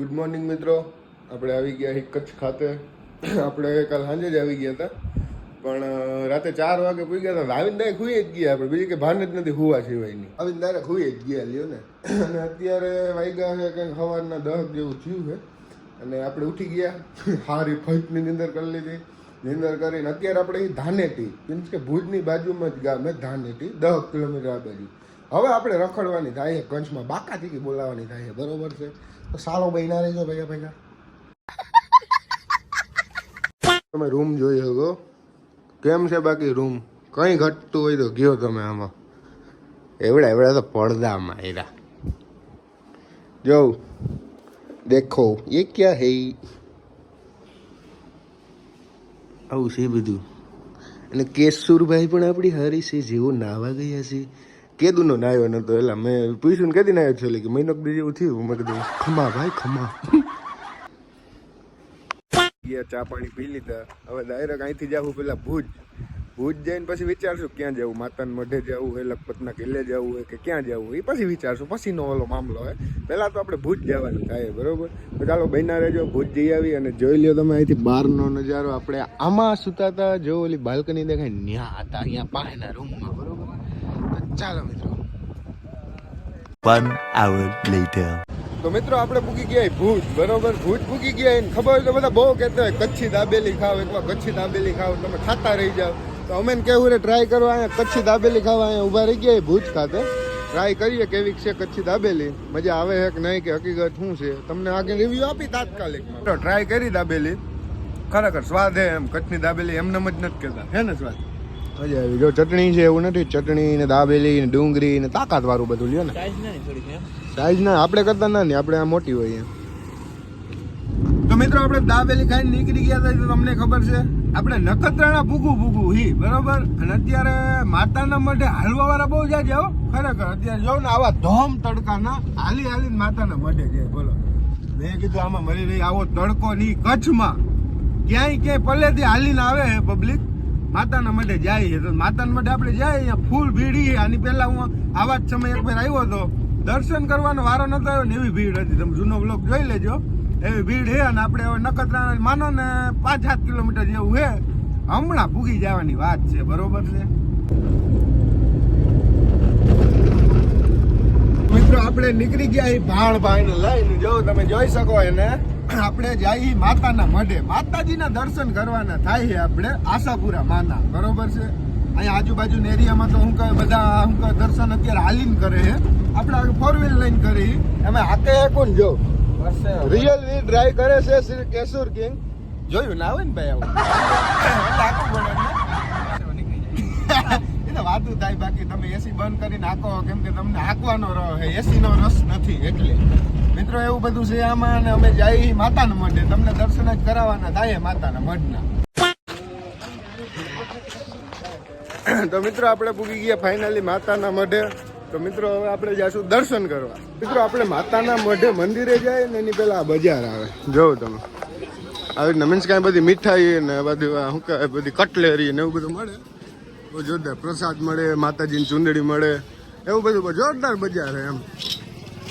Good morning મિત્રો. આપણે આવી ગયા અહીં કચ્છ ખાતે. આપણે કાલ સાંજે જ આવી ગયા હતા. પણ રાતે ચાર વાગે પૂઈ ગયા હતા. આવીને દાય ખુઈ જ ગયા આપણે. બીજી કે ભાન જ નથી હુવા સિવાયની. આવીને ડાયરેક્ટ ખુઈ જ ગયા લ્યો ને. અને અત્યારે વાગ્યા છે કંઈક સવારના દસ જેવું થયું છે. અને આપણે ઉઠી ગયા. હારી ફજની નિંદર કરી લીધી. નિંદર કરીને અત્યારે આપણે ધાનેટી મીન્સ કે ભુજની બાજુમાં જ ગામ ધાનેટી દસ કિલોમીટર આ બાજુ. હવે આપણે રખડવાની થાય છે, કંચમાં બાકાથી બોલાવવાની થાય છે, બરોબર છે? તો સારો બહેના રહેજો ભૈયા ભૈયા. તમે રૂમ જોઈ શકો. કેમ છે બાકી રૂમ? કઈ ઘટતું હોય તો ગયો તમે આમાં. એવડા એવડા તો પડદામાં એરા જો દેખો, એ ક્યાં હે? આવું છે બધું. અને કેશુરભાઈ પણ આપણી હારી છે જેવો નાવા ગયા છે. કેદુનો નાયો નતો એટલે મેં પૂછ્યું કેદી નાયો છે કે મહિનો જેવું થયું. મેં કીધું, ખમા ભાઈ, ખમા. ચા પાણી પી લીધા. હવે ડાયરેક્ટ અહીંથી જાવું પેલા ભુજ. ભુજ જઈને પછી વિચારશું ક્યાં જવું? માતાના મઢે જવું હોય લખપતના કિલ્લે જવું હોય કે ક્યાં જવું? એ પછી વિચારશું. પછીનો ઓલો મામલો હોય પહેલાં તો આપણે ભુજ જવાનું થાય બરોબર? તો ચાલો બહેના રહેજો, ભુજ જઈ આવી અને જોઈ લ્યો તમે અહીંથી બહારનો નજારો. આપણે આમાં સુતા હતા જો ઓલી બાલ્કની દેખાય ન્યા હતા, અહીંયા પાસેના રૂમમાં, બરોબર? ચાલો મિત્રો. વન આવર લેટર તો મિત્રો આપણે પૂકી ગયા ભૂજ બરોબર? ભૂજ પૂકી ગયા એને ખબર હોય તો બધા બહુ કહેતા હોય કચ્છી દાબેલી ખાવ એકવાર કચ્છી દાબેલી ખાવ તમે ખાતા રહી જાવ તો અમે કેવું રે ટ્રાય કરવા અહીંયા કચ્છી દાબેલી ખાવા. અહીંયા ઊભા રહી ગયા ભૂજ ખાતે. ટ્રાય કરીએ કેવી છે કચ્છી દાબેલી? મજા આવે છે કે નહીં કે હકીકત શું છે? તમને આગળ રિવ્યુ આપી તાત્કાલિકમાં. ટ્રાય કરી દાબેલી. ખરેખર સ્વાદ એમ કચ્છની દાબેલી એમને જ નથી કહેતા. હે ને સ્વાદ? મજા આવી જો ચટણી છે એવું નથી. ચટણી ને દાબેલી ને ડુંગળી ને તાકાત વાળું બધું લ્યો ને. સાઈઝ ના આપણે કરતા ના ને આપણે આ મોટી હોય તો મિત્રો આપણે દાબેલી ખાઈને નીકળી ગયા હતા તો તમને ખબર છે. આપણે નખત્રાણા ભૂગું ભૂગું હી બરોબર? અને અત્યારે માતાના મઢે હાલવા વાળા બહુ જાય છે હો. ખરેખર અત્યારે જો ને આવા ધોમ તડકાના હાલી હાલી માતાના મઢે જાય બોલો. મેં કીધું આમાં મરી રહી આવો તડકો નહીં કચ્છમાં. ક્યાંય ક્યાંય પલ્લેથી હાલીને આવે હે પબ્લિક માતાના મઢે જાય તો માતાના મઢે આપણે જાય અહીંયા ફૂલ ભીડી આની પહેલા હું આવા જ સમય એક વાર આવ્યો હતો. દર્શન કરવાનો વારો નતો આવ્યો ને એવી ભીડ હતી. તમે જૂનો બ્લોક જોઈ લેજો. એવી ભીડ હે અને આપણે હવે નખત્રાણા, માનો ને પાંચ સાત કિલોમીટર જેવું છે. હમણાં પૂગી જવાની વાત છે. બરોબર છે? મિત્રો, આપણે નીકળી ગયા એ ભાણ ભાઈને લઈને. જો, તમે જોઈ શકો એને. આપણે જઈએ માતાના મઢે. માતાજીના દર્શન કરવાના થાય છે આપણે આશાપુરા માના. બરોબર છે? અહીંયા આજુબાજુના એરિયામાં તો હું કહે બધા હું કહે દર્શન અત્યારે હાલીને કરે છે. આપણે ફોર વ્હીલ લઈને કરી. એમાં હાકે કોણ જો? રિયલ વી ડ્રાઈવ કરે છે શ્રી કેશુર કિંગ. જોયું ના આવે ને ભાઈ આવું? એટલે પડે એ તો વાતું થાય બાકી તમે એસી બંધ કરીને હાકો. કેમ કે તમને હાંકવાનો રહો એસી નો રસ નથી એટલે. મિત્રો, એવું બધું છે આમાં અને અમે જઈ માતાના મઢે. તમને દર્શન જ કરાવવાના થાય માતાના મઢના. તો મિત્રો, આપણે પૂગી ગયા ફાઇનલી માતાના મઢે. તો મિત્રો, હવે આપણે જાશું દર્શન કરવા. મિત્રો, આપણે માતાના મઢે મંદિરે જાય ને એની પહેલા બજાર આવે. જોવો તમે. આવી રીતના મીન્સ કાંઈ બધી મીઠાઈ ને બધી શું કહેવાય, બધી કટલેરી ને એવું બધું મળે. બહુ જોરદાર પ્રસાદ મળે, માતાજીની ચુંદડી મળે. એવું બધું જોરદાર બજાર એમ.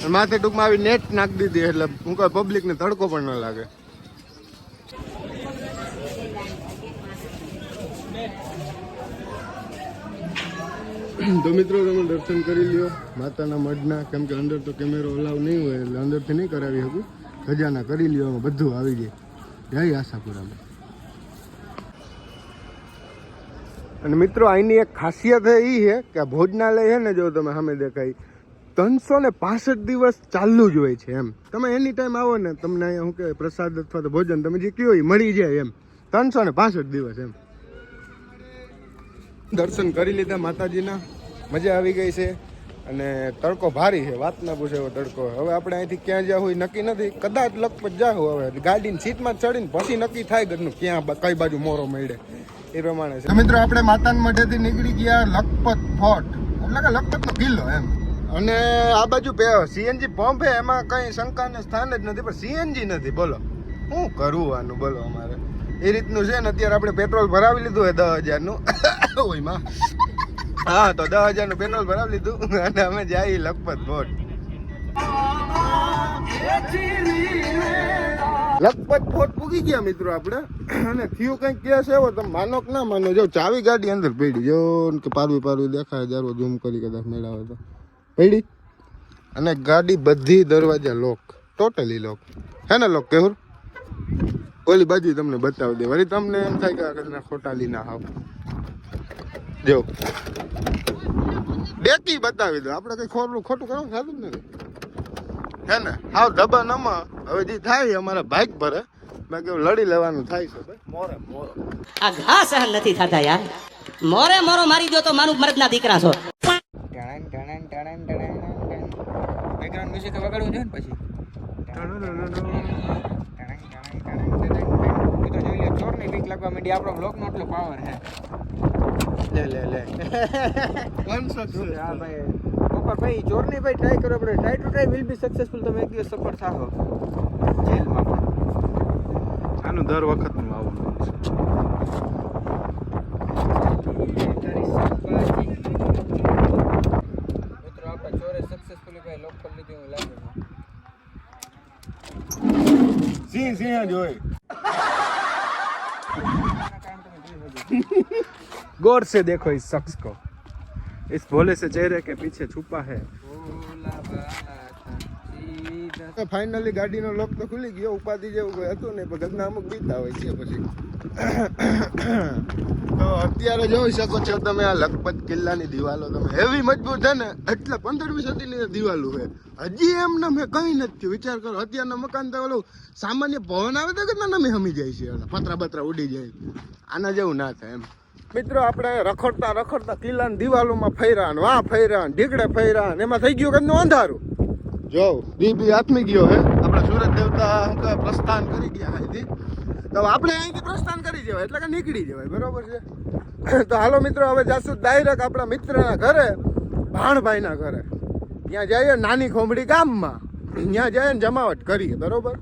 માથે ટૂંકમાં આવી નેટ નાખી દીધી એટલે હું કહે પબ્લિકને તડકો પણ ન લાગે. તો મિત્રો તમે દર્શન કરી લ્યો. માતાના મઢના કેમ કે અંદર તો કેમેરો અલાવ નહીં હોય એટલે અંદરથી નહીં કરાવી શકું. ખજાના કરી લ્યો બધું આવી જાય. જય આશાપુરામાં. અને મિત્રો અહીંની એક ખાસિયત એ છે કે ભોજનાલય છે ને જો તમે સામે દેખાય ત્રણસો ને પાસઠ દિવસ ચાલુ જ હોય છે એમ. તમે એની ટાઈમ આવો ને, તમને શું કે પ્રસાદ અથવા તો ભોજન તમે જે કયો મળી જાય એમ. ત્રણસો ને પાસઠ દિવસ એમ. દર્શન કરી લીધા માતાજીના. મજા આવી ગઈ છે. અને તડકો ભારી છે. વાત ના પૂછે એવો તડકો. હવે આપણે અહીંથી ક્યાં જ્યાં હોય નક્કી નથી. કદાચ લખપત જાહું હવે. ગાડીની સીટમાં ચડીને પછી નક્કી થાય ઘરનું ક્યાં કઈ બાજુ મોરો મળે. એ પ્રમાણે છે. મિત્રો, આપણે માતાના મઢેથી નીકળી ગયા લખપત ફોર્ટ. એટલે કે લખપતનો કિલ્લો એમ. અને આ બાજુ સીએનજી પંપ છે એમાં કઈ શંકાને સ્થાન જ નથી, પણ સીએનજી નથી, બોલો. શું કરવું આનું, બોલો અમારે. એ રીતનું છે ને, અત્યારે આપણે પેટ્રોલ ભરાવી લીધું હોય દસ હજારનું. ઓયમાં. હા, તો દસ હજારનું પેટ્રોલ ભરાવી લીધું અને અમે જઈએ લખપત બોટ. લખપત ફોર્ટ પૂગી ગયા મિત્રો આપણે. અને થયું કંઈક કેસ એવો તમે માનો કે ના માનો? જો ચાવી ગાડી અંદર પડી, જો કે પારવી પારવી દેખાય જારો ઝૂમ કરી કદાચ મેળાવે તો. પડી? અને ગાડી બધી દરવાજા લોક ટોટલી લોક હે ને લોક કેવું ઓલી બાજુ તમને બતાવી દે વળી તમને એમ થાય કે આ કદાચ ખોટા લી ના હાવ. જો. ડેકી બતાવી દો. આપણે કઈ ખોટું ખોટું કરવું ખાધું ને હે ને? હાવ ડબ્બા નમા હવે જે થાય અમારા ભાગ ભરે. બાકી કેવું લડી લેવાનું થાય છે. મોરે, મોરો. આ ઘા સહન નથી થતા યાર. મોરે મોરો મારી દો તો મારું મર્દના દીકરા છો. બેકગ્રાઉન્ડ મ્યુઝિક વગાડવું જોઈએ ને પછી? મિત્રો જોઈ લો બીક લાગવા માંડી. આપણો બ્લોક એટલો પાવર છે. લે લે લે. હા ભાઈ? ઉપર ભાઈ ચોરની ભાઈ ટ્રાય કરો આપણે try to try will be successful તમે એક દિવસ સફળ થાઓ જેલમાં પણ. આનું દર વખતનું આવવાનું સિંહ સિંહ જ હોય गौर से देखो इस शख्स को इस भोले से चेहरे के पीछे छुपा है ભોલા ફાઇનલી ગાડીનો લોક તો ખુલી ગયો, ઉપાધિ જેવું કોઈ હતું નહીં, પણ ઘરના અમુક બીતા હોય છે પછી. તો અત્યારે જોઈ શકો છો તમે આ લખપત કિલ્લાની દિવાલો તમે. એવી મજબૂત છે ને, એટલે પંદરમી સદીની દિવાલો છે, હજી એમ ને મેં કઈ નથી વિચાર કરો, અત્યારના મકાન તો ઓલું સામાન્ય ભવન આવે તો કેટલા નમી હમી જાય છે પતરા બતરા ઉડી જાય. આના જેવું ના થાય એમ. મિત્રો, આપણે રખડતા રખડતા કિલ્લાની દિવાલોમાં ફર્યા વાહ ફર્યા ઢીકડે ફર્યા એમાં થઈ ગયું કે અંધારું. જો દીપી આત્મી ગયો હે. આપણે સુરત દેવતા પ્રસ્થાન કરી ગયા અહીંથી તો આપણે અહીંથી પ્રસ્થાન કરી જવાય એટલે કે નીકળી જવાય બરોબર છે? તો હાલો મિત્રો, હવે જાશું ડાયરેક્ટ આપણા મિત્રના ઘરે, ભાણભાઈના ઘરે. ત્યાં જઈએ નાની ખોમડી ગામમાં. ત્યાં જઈએ ને જમાવટ કરીએ, બરોબર?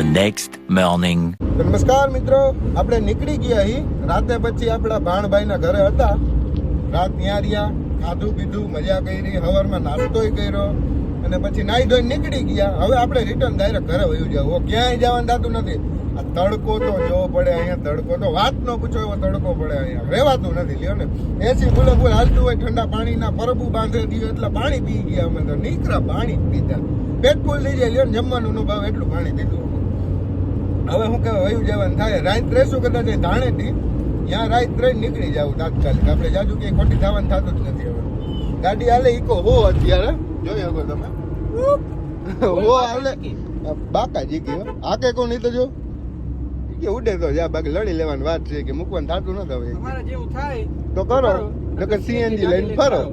The next morning. નમસ્કાર મિત્રો. આપણે નીકળી ગયા અહીં રાતે પછી આપણા ભાણભાઈના ઘરે હતા. રાત ત્યાં રહ્યા, ખાધું પીધું, મજા કરી, હવારમાં નાસ્તોય કર્યો અને પછી નાઈ ધોઈને નીકળી ગયા. હવે આપણે રિટર્ન ડાયરેક્ટ ઘરે વયું જવું ક્યાંય જવાનું થતું નથી. આ તડકો તો જોવો પડે અહીંયા, તડકો તો વાત ન પૂછો એવો તડકો પડે અહીંયા. રહેવાતું નથી, લ્યો ને. એસી ફૂલે ફૂલ હાલતું હોય, ઠંડા પાણીના પરબુ બાંધે દીધું એટલે પાણી પી ગયા અમે તો. નીકળ્યા, પાણી પીધા. પેટ ફૂલ થઈ જાય, લ્યો ને. જમવાનું નો ભાવ એટલું પાણી પીધું. હવે હું કહેવાય વયું જવાનું થાય. રાત રહેશું કદાચ ધાણેથી ત્યાં રાત રહીને નીકળી જાવ તાત્કાલિક. આપણે જાજુ કે ખોટી થવાનું થતું જ નથી હવે. ગાડી હાલે ઈકો હો અત્યારે. જોઈ શકો તમે. હો હાલે. બાકા જીકી આકે કોણ નહીં તો જો? કે ઉડે તો જા બાકી લડી લેવાની વાત છે કે મૂકવાનું થતું નથી હવે. તમારે જેવું થાય તો કરો. નકર સીએનજી લઈને ફરો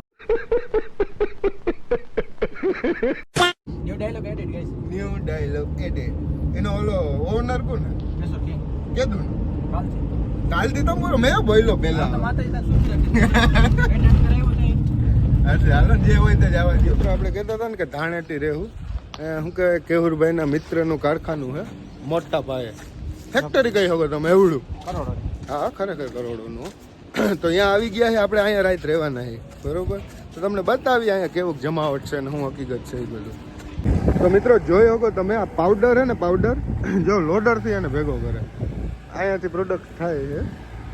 new dialogue edit guys new dialogue edit એનો ઓલો ઓનર કોણ? કેદું કાલથી. તો બોલો મેં બોલ્યો પેલા. અચ્છા હાલો જે હોય તે જવા દો તો આપણે કહેતા હતા ને કે ધાણેટી રહેવું. શું કે કેહુરભાઈના મિત્રનું કારખાનું હે મોટા પાયે. ફેક્ટરી કહી શકો તમે એવડું. કરોડો. હા ખરેખર કરોડોનું તો અહીંયા આવી ગયા છે આપણે અહીંયા રાત રહેવાના છે. બરોબર? તો તમને બતાવી અહીંયા કેવું જમાવટ છે ને શું હકીકત છે એ બધું. તો મિત્રો, જોઈ શકો તમે આ પાવડર હે ને પાવડર જો લોડરથી એને ભેગો કરે. અહીંયાથી પ્રોડક્ટ થાય છે.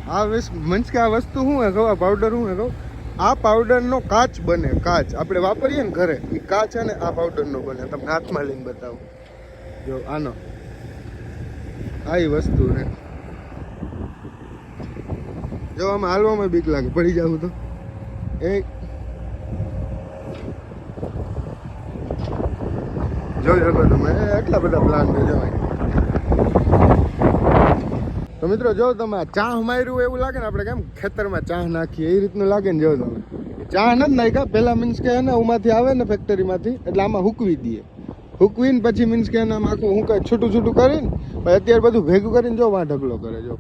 આ મીન્સ કે આ વસ્તુ શું હે આ પાવડર શું હે આ પાવડરનો કાચ બને, કાચ. આપણે વાપરીએ ને ઘરે એ કાચ છે ને આ પાવડરનો બને. તમને હાથમાં લઈને બતાવું. જો, આનો. આ એ વસ્તુ છે. જો, આમાં હાલવામાં બીક લાગે, પડી જાવ તો. એ જોઈ શકો તમે. એટલા બધા પ્લાન છે જવાય તો મિત્રો, જો તમે ચાહ માર્યું એવું લાગે ને, આપણે કેમ ખેતરમાં ચાહ નાખીએ? એ રીતનું લાગે ને જો તમે. ચાહ નથી નાખ્યા. પહેલાં મીન્સ કે એને ઉમાંથી આવે ને ફેક્ટરીમાંથી એટલે આમાં હુકવી દઈએ. હુકવીને પછી મીન્સ કે એને આખું હું કઈ છૂટું છૂટું કરીને, પછી અત્યારે બધું ભેગું કરીને જો વાં ઢગલો કરે જો.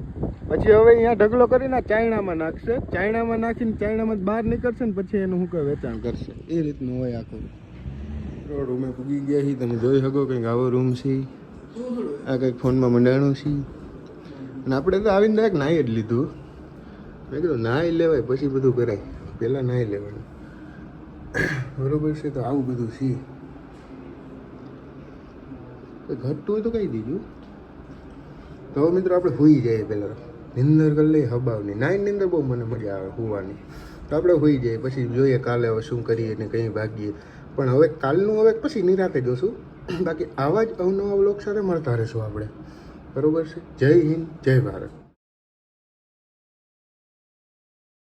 પછી હવે અહીંયા ઢગલો કરીને ચાયણામાં નાખશે. ચાયણામાં નાખીને ચાયણામાં બહાર નીકળશે ને, પછી એનું હું કહે વેચાણ કરશે. એ રીતનું હોય આખું. રૂમે પૂગી ગયા છીએ. તમે જોઈ શકો કંઈક આવો રૂમ છે. આ કંઈક ફોનમાં મંડાણું છે. અને આપણે તો આવીને ડાયરેક્ટ નાહી જ લીધું. મેં કીધું, નાહી લેવાય, પછી બધું કરાય. પહેલાં નાહી લેવાનું. બરોબર છે, તો આવું બધું છે. ઘટતું હોય તો કહી દીધું. તો મિત્રો આપણે હોઈ જઈએ પહેલાં. નિંદર કરી લઈએ હબાવની. નાઈન નિંદર બહુ મને મજા આવે હોવાની. તો આપણે હોઈ જઈએ, પછી જોઈએ કાલે હવે શું કરીએ ને કંઈ ભાગીએ. પણ હવે કાલનું હવે પછી નિરાતે જોશું. બાકી આવા જ અવનવા બ્લોગ સાથે મળતા રહેશું આપણે. બરોબર છે? જય હિન્દ, જય ભારત.